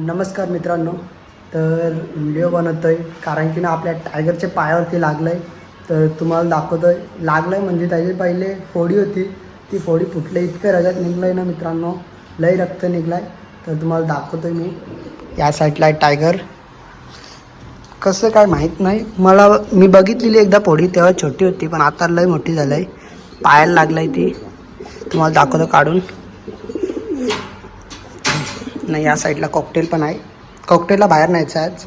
नमस्कार मित्रांनो तर व्हिडिओ बनवतो आहे कारण की ना आपल्या टायगरच्या पायावरती लागलं आहे तर तुम्हाला दाखवतो आहे लागलं आहे म्हणजे त्याची पहिले फोडी होती. ती फोडी फुटली इतकं रगत निघलं आहे ना मित्रांनो लई रक्त निघलं आहे तर तुम्हाला दाखवतो आहे मी या साईडला आहे टायगर कसं काय माहीत नाही. मला मी बघितलेली एकदा फोडी तेव्हा छोटी होती पण आता लई मोठी झालं आहे पायाला लागलं आहे ती. तुम्हाला दाखवतो काढून. नाही या साईडला कॉकटेल पण आहे. कॉकटेलला बाहेर न्यायचं आहे आज.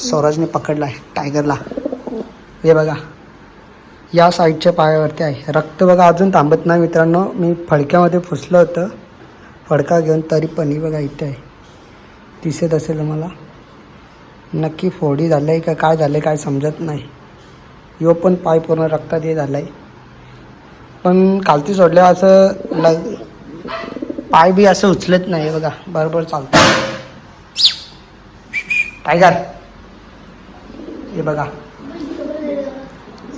स्वराजने पकडला आहे टायगरला हे बघा. या साईडच्या पायावरती आहे. रक्त बघा अजून थांबत नाही मित्रांनो. मी फडक्यामध्ये फुसलं होतं. फडका घेऊन तरी पण ही बघा इथे आहे. दिसत असेल मला. नक्की फोडी झालं आहे का काय झालं आहे काय समजत नाही. यो पण पाय पूर्ण रक्तात हे झालं आहे पण कालती सोडल्यावर असं लग पाय बी असं उचलत नाही बघा. बरोबर चालतं. टायगर. हे बघा.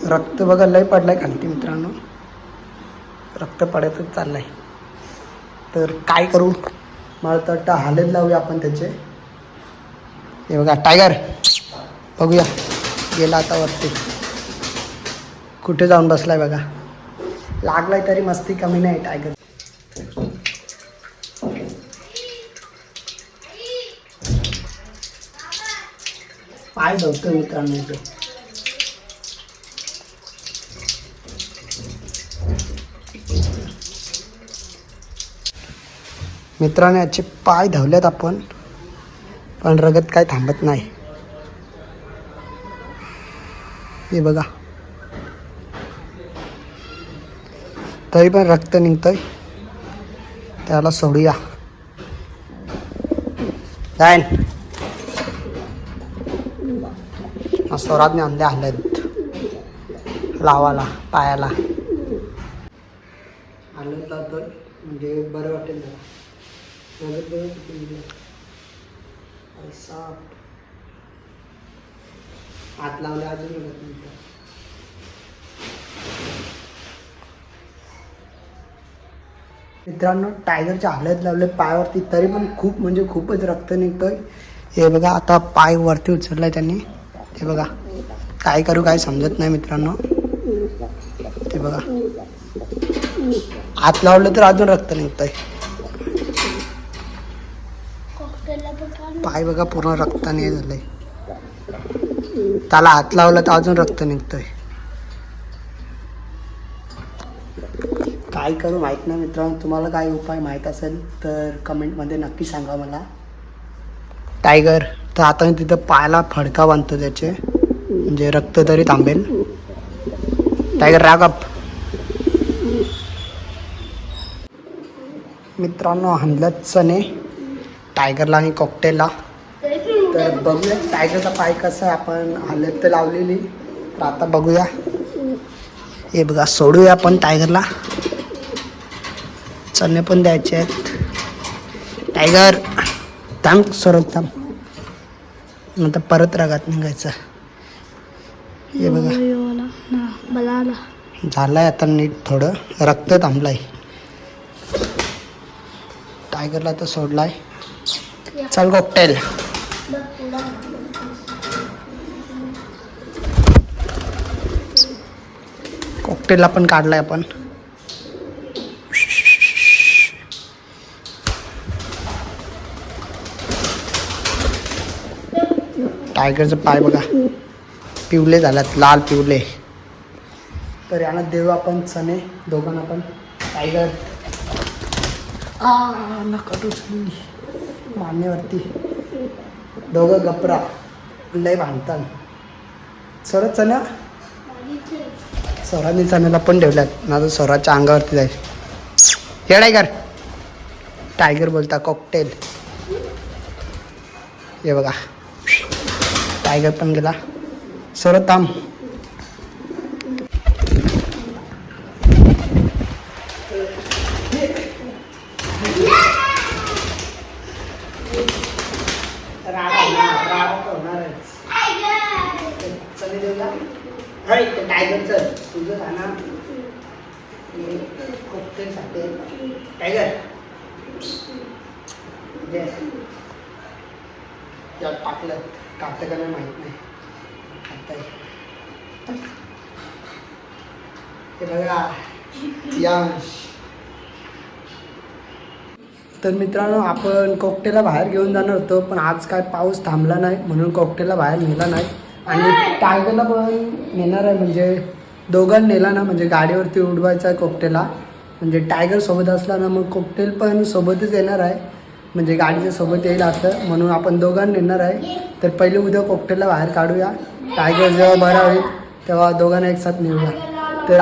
रक्त बघा लय पडलाय खालती मित्रांनो. रक्त पडतच चाललंय. तर काय करू? मला तर वाटतं हालत लावूया आपण त्याचे. हे बघा टायगर. बघूया. गेला आता वरती. कुठे जाऊन बसलाय बघा. लागलाय तरी मस्ती कमी नाही टायगर. पाय धवतो मित्रांनो इथे. मित्रांनो याचे पाय धावलेत आपण पण रगत काय थांबत नाही. हे बघा. तरी पण रक्त निघतंय. त्याला सोडूया. जाईन स्वराजने आणले हलत लावाला पायाला. हलत तर म्हणजे बरं वाटेल जरा. म्हणजे? हात लावले अजून मित्रांनो टायगरच्या हालत लावले पायावरती तरी पण खूप म्हणजे खूपच रक्त निघतोय. हे बघा आता पाय वरती उचललाय त्यांनी. ते बघा. काय करू काय समजत नाही मित्रांनो. ते बघा. हात लावलं तर अजून रक्त निघतंय. पाय बघा पूर्ण रक्ताने हे झालंय. त्याला हात लावलं तर अजून रक्त निघतंय. काय करू माहीत नाही मित्रांनो. तुम्हाला काय उपाय माहीत असेल तर कमेंटमध्ये नक्की सांगा मला. टायगर. तर आता मी तिथं पायाला फडका बांधतो त्याचे. म्हणजे रक्त तरी थांबेल. टायगर रागप मित्रांनो हंदलत चणे टायगरला आणि कॉकटेलला. तर बघूया टायगरचा पाय कसा आहे. आपण हलत तर लावलेली. तर आता बघूया. हे बघा सोडूया आपण टायगरला. चणे पण द्यायचे आहेत. टायगर थांब सरत थांब. नंतर परत रागात निघायचं. हे बघा. झालंय आता नीट थोडं. रक्त थांबलाय. टायगरला तर सोडलाय. चल कॉकटेल कॉकटेलला पण काढलाय आपण. टायगरचं पाय बघा. पिवले झाल्यात लाल पिवले. तर यांना देऊ आपण चणे दोघांना पण. टायगर. नका मान्यवरती दोघं गपरा. लय भांडतात सर चण्या सरांनी चण्याला पण ठेवल्यात. ना तर स्वराच्या अंगावरती जाईल. हे टायगर. टायगर बोलता कॉकटेल हे बघा. टायगर पण गेला. सरळ थांब. टायगरचं तुझं टायगर टाकलं. टाकतं माहीत नाही. हे. बघा यांश. तर मित्रांनो आपण कोकटेला बाहेर घेऊन जाणार होतो पण आज काय पाऊस थांबला नाही म्हणून कोकटेला बाहेर नेला नाही. आणि टायगरला पण नेणार आहे म्हणजे दोघांना नेला ना म्हणजे गाडीवरती उडवायचा आहे कोकटेला म्हणजे टायगर सोबत असला ना मग कोकटेल पण सोबतच येणार आहे. म्हणजे गाडीच्या सोबत येईल असं म्हणून आपण दोघांना नेणार आहे. तर पहिले उद्या कॉकटेलला बाहेर काढूया. टायगर जेव्हा बरा होईल तेव्हा दोघांना एकसाथ नेऊया. तर